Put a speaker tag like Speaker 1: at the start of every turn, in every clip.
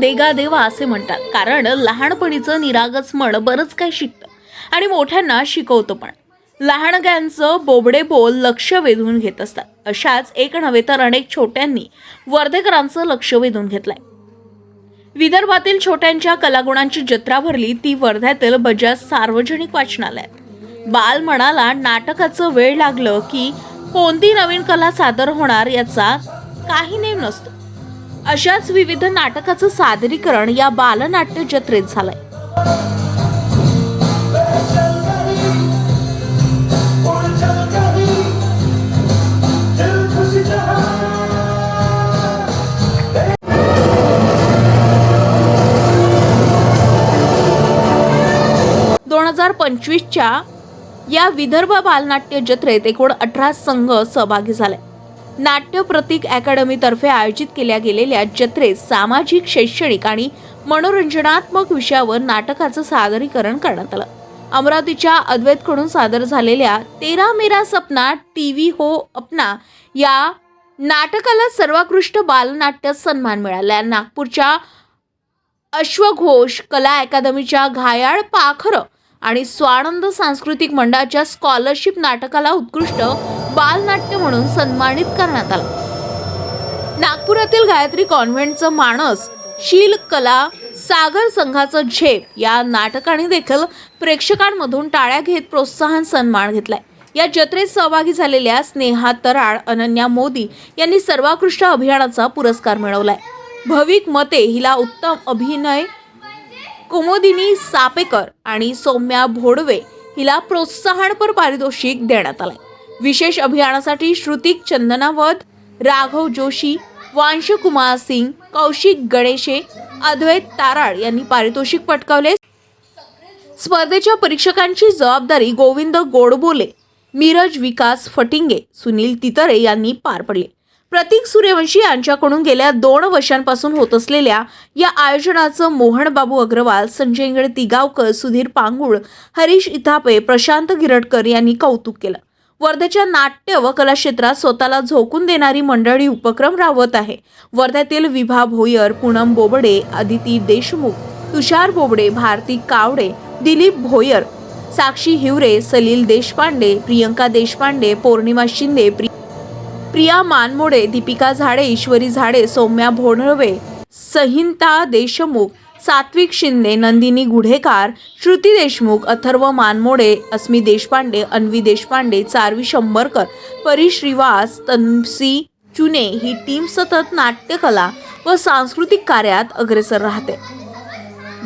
Speaker 1: देगा देवा असे म्हणतात. कारण लहानपणीचं निरागस मन बरंच काही शिकतं. आणि मोठ्यांना शिकवतं पण. लहानग्यांचं बोबडे बोल लक्ष वेधून घेत असतात. अशाच एक नव्हे तर अनेक छोट्यांनी वर्धेकरांचं लक्ष वेधून घेतलंय. विदर्भातील छोट्यांच्या कलागुणांची जत्रा भरली ती वर्ध्यातील बजाज सार्वजनिक वाचनालयात. बाल म्हणाला नाटकाचं वेळ लागलं की कोणती नवीन कला सादर होणार याचा काही नेम नसतो. अशाच विविध नाटकाचं सादरीकरण या बालनाट्य जत्रेत झालंय. दोन हजार पंचवीसच्या या विदर्भ बालनाट्य जत्रेत एकूण अठरा संघ सहभागी झाले. नाट्य प्रतीक अकॅडमीतर्फे आयोजित केल्या गेलेल्या जत्रेत सामाजिक शैक्षणिक आणि मनोरंजनात्मक विषयावर नाटकाचं सादरीकरण करण्यात आलं. अमरावतीच्या अद्वैतकडून सादर झालेल्या तेरा मेरा सपना टी व्ही हो अपना या नाटकाला सर्वोत्कृष्ट बालनाट्य सन्मान मिळाला. नागपूरच्या अश्वघोष कला अकादमीच्या घायाळ पाखरं आणि स्वानंद सांस्कृतिक मंडळाच्या स्कॉलरशिप नाटकाला उत्कृष्ट बालनाट्य म्हणून सन्मानित करण्यात आलं. नागपुरातील गायत्री कॉन्व्हेंटचं माणस शील कला सागर संघाचं झेप या नाटकाने देखील प्रेक्षकांमधून टाळ्या घेत प्रोत्साहन सन्मान घेतलाय. या जत्रेत सहभागी झालेल्या स्नेहा तराळ अनन्या मोदी यांनी सर्वोत्कृष्ट अभियानाचा पुरस्कार मिळवलाय. भविक मते हिला उत्तम अभिनय कुमोदिनी सापेकर आणि सौम्या भोडवे हिला प्रोत्साहनपर पारितोषिक देण्यात आलाय. विशेष अभियानासाठी श्रुतिक चंदनावत राघव जोशी वांशकुमार सिंग कौशिक गणेशे अद्वैत ताराळ यांनी पारितोषिक पटकावले. स्पर्धेच्या परीक्षकांची जबाबदारी गोविंद गोडबोले मिरज विकास फटिंगे सुनील तितरे यांनी पार पडले. प्रतीक सूर्यवंशी यांच्याकडून गेल्या दोन वर्षांपासून होत असलेल्या या आयोजनाचं मोहन बाबू अग्रवाल संजय तिगावकर सुधीर पांगुळ हरीश इथापे प्रशांत गिरटकर यांनी कौतुक केलं. वर्ध्याच्या नाट्य व कला क्षेत्रात स्वतःला झोकून देणारी मंडळी उपक्रम राबवत आहे. वर्ध्यातील विभा भोयर पूनम बोबडे अदिती देशमुख तुषार बोबडे भारती कावडे दिलीप भोयर साक्षी हिवरे सलील देशपांडे प्रियंका देशपांडे पौर्णिमा शिंदे प्रिया मानमोडे दीपिका झाडे ईश्वरी झाडे सौम्या भोंडळवे संहिता देशमुख सात्विक शिंदे नंदिनी गुढेकार श्रुती देशमुख अथर्व मानमोडे अस्मी देशपांडे अन्वी देशपांडे चारवी शंभरकर परी श्रीवास तन्सी चुने ही टीम सतत नाट्यकला व सांस्कृतिक कार्यात अग्रेसर राहते.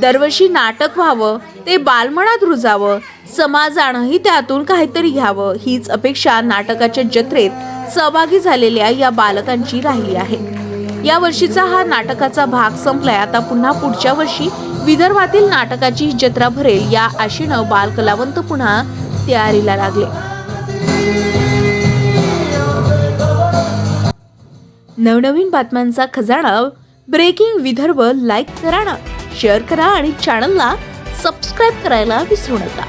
Speaker 1: दरवर्षी नाटक व्हावं ते बालमनात रुजावं समाजानंही त्यातून काहीतरी घ्यावं हीच अपेक्षा नाटकाच्या जत्रेत सहभागी झालेल्या या बालकांची राहिली आहे. या वर्षीचा हा नाटकाचा भाग संपलाय. आता पुन्हा पुढच्या वर्षी विदर्भातील नाटकाची जत्रा भरेल या आशेनं बालकलावंत पुन्हा तयारीला लागले. नवनवीन बातम्यांचा खजाना ब्रेकिंग विदर्भ लाईक करा ना शेअर करा आणि चॅनलला सबस्क्राईब करायला विसरू नका.